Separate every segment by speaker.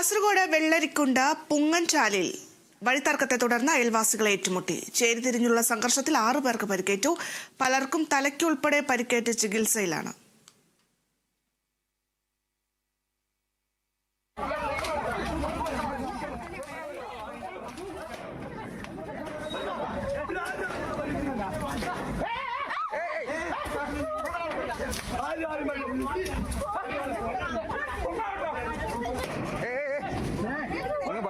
Speaker 1: കാസർഗോഡ് വെള്ളരിക്കുണ്ട് പുങ്ങൻചാലിൽ വഴിത്തർക്കത്തെ തുടർന്ന് അയൽവാസികളെ ഏറ്റുമുട്ടി. ചേരിതിരിഞ്ഞുള്ള സംഘർഷത്തിൽ ആറു പേർക്ക് പരിക്കേറ്റു. പലർക്കും തലയ്ക്കുൾപ്പെടെ പരിക്കേറ്റ് ചികിത്സയിലാണ്.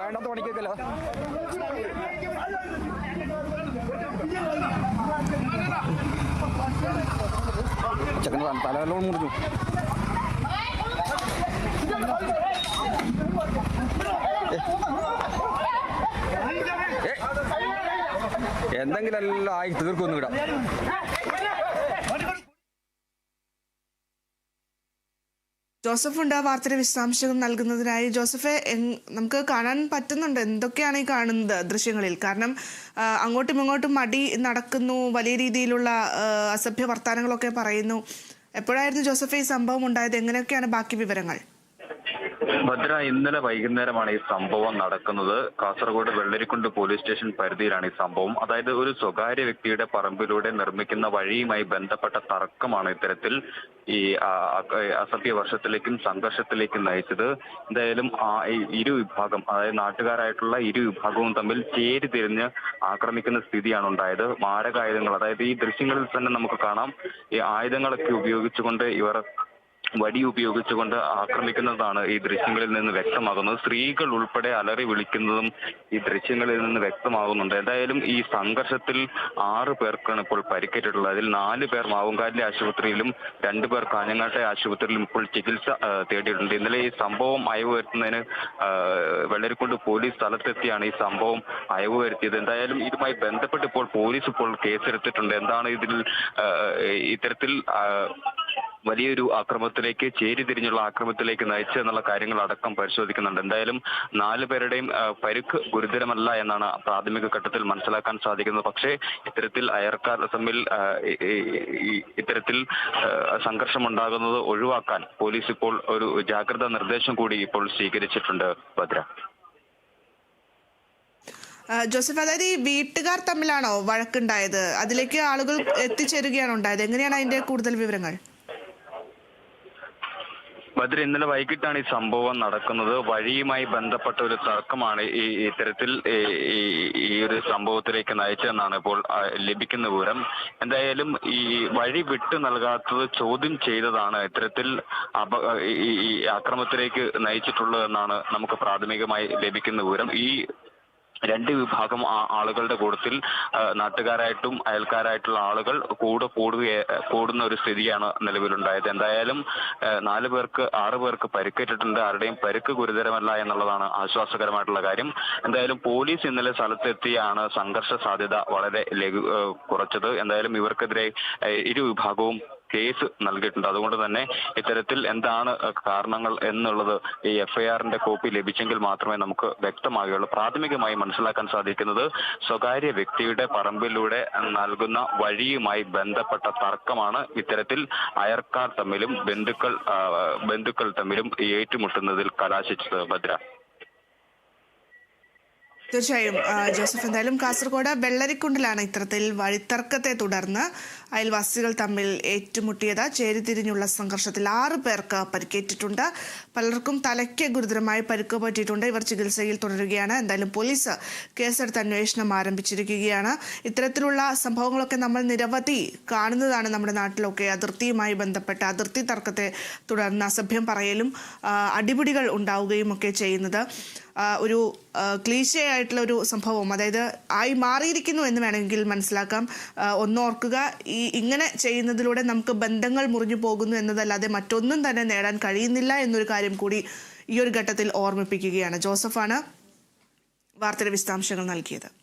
Speaker 2: വേണ്ടാത്ത പണിക്കേക്കല്ലോ ചെക്കൻ തലവെള്ളം മുറിഞ്ഞു. എന്തെങ്കിലും എല്ലാം ആയി തീർക്കൊന്നും ഇടാം
Speaker 1: ജോസഫ് ഉണ്ട് ആ വാർത്തയുടെ വിശദാംശങ്ങൾ നൽകുന്നതിനായി. ജോസഫെ നമുക്ക് കാണാൻ പറ്റുന്നുണ്ട് എന്തൊക്കെയാണ് ഈ കാണുന്നത് ദൃശ്യങ്ങളിൽ? കാരണം അങ്ങോട്ടും ഇങ്ങോട്ടും മടി നടക്കുന്നു വലിയ രീതിയിലുള്ള അസഭ്യ വർത്തമാനങ്ങളൊക്കെ പറയുന്നു. എപ്പോഴായിരുന്നു ജോസഫെ ഈ സംഭവം ഉണ്ടായത്? എങ്ങനെയൊക്കെയാണ് ബാക്കി വിവരങ്ങൾ?
Speaker 3: ഭദ്ര ഇന്നലെ വൈകുന്നേരമാണ് ഈ സംഭവം നടക്കുന്നത്. കാസർഗോഡ് വെള്ളരിക്കുണ്ട് പോലീസ് സ്റ്റേഷൻ പരിധിയിലാണ് ഈ സംഭവം. അതായത് ഒരു സ്വകാര്യ വ്യക്തിയുടെ പറമ്പിലൂടെ നിർമ്മിക്കുന്ന വഴിയുമായി ബന്ധപ്പെട്ട തർക്കമാണ് ഇത്തരത്തിൽ ഈ അസഭ്യ വർഷത്തിലേക്കും സംഘർഷത്തിലേക്കും നയിച്ചത്. എന്തായാലും ഇരു വിഭാഗം അതായത് നാട്ടുകാരായിട്ടുള്ള ഇരു വിഭാഗവും തമ്മിൽ ചേരി തിരിഞ്ഞ് ആക്രമിക്കുന്ന സ്ഥിതിയാണ് ഉണ്ടായത്. മാരകായുധങ്ങൾ അതായത് ഈ ദൃശ്യങ്ങളിൽ തന്നെ നമുക്ക് കാണാം. ഈ ആയുധങ്ങളൊക്കെ ഉപയോഗിച്ചുകൊണ്ട് ഇവർ വടി ഉപയോഗിച്ചുകൊണ്ട് ആക്രമിക്കുന്നതാണ് ഈ ദൃശ്യങ്ങളിൽ നിന്ന് വ്യക്തമാകുന്നത്. സ്ത്രീകൾ ഉൾപ്പെടെ അലറി വിളിക്കുന്നതും ഈ ദൃശ്യങ്ങളിൽ നിന്ന് വ്യക്തമാകുന്നുണ്ട്. എന്തായാലും ഈ സംഘർഷത്തിൽ ആറ് പേർക്കാണ് ഇപ്പോൾ പരിക്കേറ്റിട്ടുള്ളത്. അതിൽ നാല് പേർ മാവുങ്കാലിലെ ആശുപത്രിയിലും രണ്ടു പേർ കാഞ്ഞങ്ങാട്ടെ ആശുപത്രിയിലും ഇപ്പോൾ ചികിത്സ തേടിയിട്ടുണ്ട്. ഇന്നലെ ഈ സംഭവം അയവ് വരുത്തുന്നതിന് വെള്ളരിക്കൊണ്ട് പോലീസ് സ്ഥലത്തെത്തിയാണ് ഈ സംഭവം അയവ് വരുത്തിയത് എന്തായാലും ഇതുമായി ബന്ധപ്പെട്ട് ഇപ്പോൾ പോലീസ് ഇപ്പോൾ കേസെടുത്തിട്ടുണ്ട്. എന്താണ് ഇതിൽ ഇത്തരത്തിൽ വലിയൊരു ആക്രമത്തിലേക്ക് ചേരി തിരിഞ്ഞുള്ള ആക്രമണത്തിലേക്ക് നയിച്ചു എന്നുള്ള കാര്യങ്ങൾ അടക്കം പരിശോധിക്കുന്നുണ്ട്. എന്തായാലും നാല് പേരുടെയും പരുക്ക് ഗുരുതരമല്ല എന്നാണ് പ്രാഥമിക ഘട്ടത്തിൽ മനസ്സിലാക്കാൻ സാധിക്കുന്നത്. പക്ഷേ ഇത്തരത്തിൽ അയർക്കാർ തമ്മിൽ ഇത്തരത്തിൽ സംഘർഷം സംഘർഷമുണ്ടാകുന്നത് ഒഴിവാക്കാൻ പോലീസ് ഇപ്പോൾ ഒരു ജാഗ്രതാ നിർദ്ദേശം കൂടി ഇപ്പോൾ സ്വീകരിച്ചിട്ടുണ്ട് ഭദ്ര.
Speaker 1: ജോസഫ് അതായത് ഈ വീട്ടുകാർ തമ്മിലാണോ വഴക്കുണ്ടായത്? അതിലേക്ക് ആളുകൾ എത്തിച്ചേരുകയാണ് ഉണ്ടായത്? എങ്ങനെയാണ് അതിന്റെ കൂടുതൽ വിവരങ്ങൾ?
Speaker 3: ഭദ്ര ഇന്നലെ വൈകിട്ടാണ് ഈ സംഭവം നടക്കുന്നത്. വഴിയുമായി ബന്ധപ്പെട്ട ഒരു തർക്കമാണ് ഈ ഇത്തരത്തിൽ ഈ- ഒരു സംഭവത്തിലേക്ക് നയിച്ചതെന്നാണ് ഇപ്പോൾ ലഭിക്കുന്ന വിവരം. എന്തായാലും ഈ വഴി വിട്ടു നൽകാത്തത് ചോദ്യം ചെയ്തതാണ് ഇത്തരത്തിൽ ഈ ഈ നയിച്ചിട്ടുള്ളതെന്നാണ് നമുക്ക് പ്രാഥമികമായി ലഭിക്കുന്ന വിവരം. ഈ രണ്ട് വിഭാഗം ആളുകളുടെ കൂട്ടത്തിൽ നാട്ടുകാരായിട്ടും അയൽക്കാരായിട്ടുള്ള ആളുകൾ കൂടെ കൂടുക കൂടുന്ന ഒരു സ്ഥിതിയാണ് നിലവിലുണ്ടായത്. എന്തായാലും നാല് പേർക്ക് ആറ് പേർക്ക് പരിക്കേറ്റിട്ടുണ്ട്. ആരുടെയും പരിക്ക് ഗുരുതരമല്ല എന്നുള്ളതാണ് ആശ്വാസകരമായിട്ടുള്ള കാര്യം. എന്തായാലും പോലീസ് ഇന്നലെ സ്ഥലത്തെത്തിയാണ് സംഘർഷ സാധ്യത വളരെ ലഘു കുറച്ചത്. എന്തായാലും ഇവർക്കെതിരെ ഇരു വിഭാഗവും കേസ് നൽകിയിട്ടുണ്ട്. അതുകൊണ്ട് തന്നെ ഇത്തരത്തിൽ എന്താണ് കാരണങ്ങൾ എന്നുള്ളത് ഈ എഫ്ഐആറിന്റെ കോപ്പി ലഭിച്ചെങ്കിൽ മാത്രമേ നമുക്ക് വ്യക്തമാകുകയുള്ളൂ പ്രാഥമികമായി മനസ്സിലാക്കാൻ സാധിക്കുന്നത് സ്വകാര്യ വ്യക്തിയുടെ പറമ്പിലൂടെ നൽകുന്ന വഴിയുമായി ബന്ധപ്പെട്ട തർക്കമാണ് ഇത്തരത്തിൽ അയർക്കാർ തമ്മിലും ബന്ധുക്കൾ ബന്ധുക്കൾ തമ്മിലും ഏറ്റുമുട്ടുന്നതിൽ കലാശിച്ചത് ഭദ്ര.
Speaker 1: തീർച്ചയായും ജോസഫ് എന്തായാലും കാസർഗോഡ് വെള്ളരിക്കുണ്ടിലാണ് ഇത്തരത്തിൽ വഴിത്തർക്കത്തെ തുടർന്ന് അയൽവാസികൾ തമ്മിൽ ഏറ്റുമുട്ടിയത്. ചേരിതിരിഞ്ഞുള്ള സംഘർഷത്തിൽ ആറ് പേർക്ക് പരിക്കേറ്റിട്ടുണ്ട്. പലർക്കും തലയ്ക്ക് ഗുരുതരമായി പരിക്ക് പറ്റിയിട്ടുണ്ട്. ഇവർ ചികിത്സയിൽ തുടരുകയാണ്. എന്തായാലും പോലീസ് കേസെടുത്ത് അന്വേഷണം ആരംഭിച്ചിരിക്കുകയാണ്. ഇത്തരത്തിലുള്ള സംഭവങ്ങളൊക്കെ നമ്മൾ നിരവധി കാണുന്നതാണ് നമ്മുടെ നാട്ടിലൊക്കെ. അതിർത്തിയുമായി ബന്ധപ്പെട്ട അതിർത്തി തർക്കത്തെ തുടർന്ന് അസഭ്യം പറയലും അടിപിടികൾ ഉണ്ടാവുകയും ഒക്കെ ചെയ്യുന്നത്. ഒരു ക്ലീശയായിട്ടുള്ള ഒരു സംഭവം അതായത് ആയി മാറിയിരിക്കുന്നു എന്ന് വേണമെങ്കിൽ മനസ്സിലാക്കാം. ഒന്നോർക്കുക ഈ ഇങ്ങനെ ചെയ്യുന്നതിലൂടെ നമുക്ക് ബന്ധങ്ങൾ മുറിഞ്ഞു പോകുന്നു എന്നതല്ലാതെ മറ്റൊന്നും തന്നെ നേടാൻ കഴിയുന്നില്ല എന്നൊരു കാര്യം കൂടി ഈ ഒരു ഘട്ടത്തിൽ ഓർമ്മിപ്പിക്കുകയാണ്. ജോസഫാണ് വാർത്തയുടെ വിശദാംശങ്ങൾ നൽകിയത്.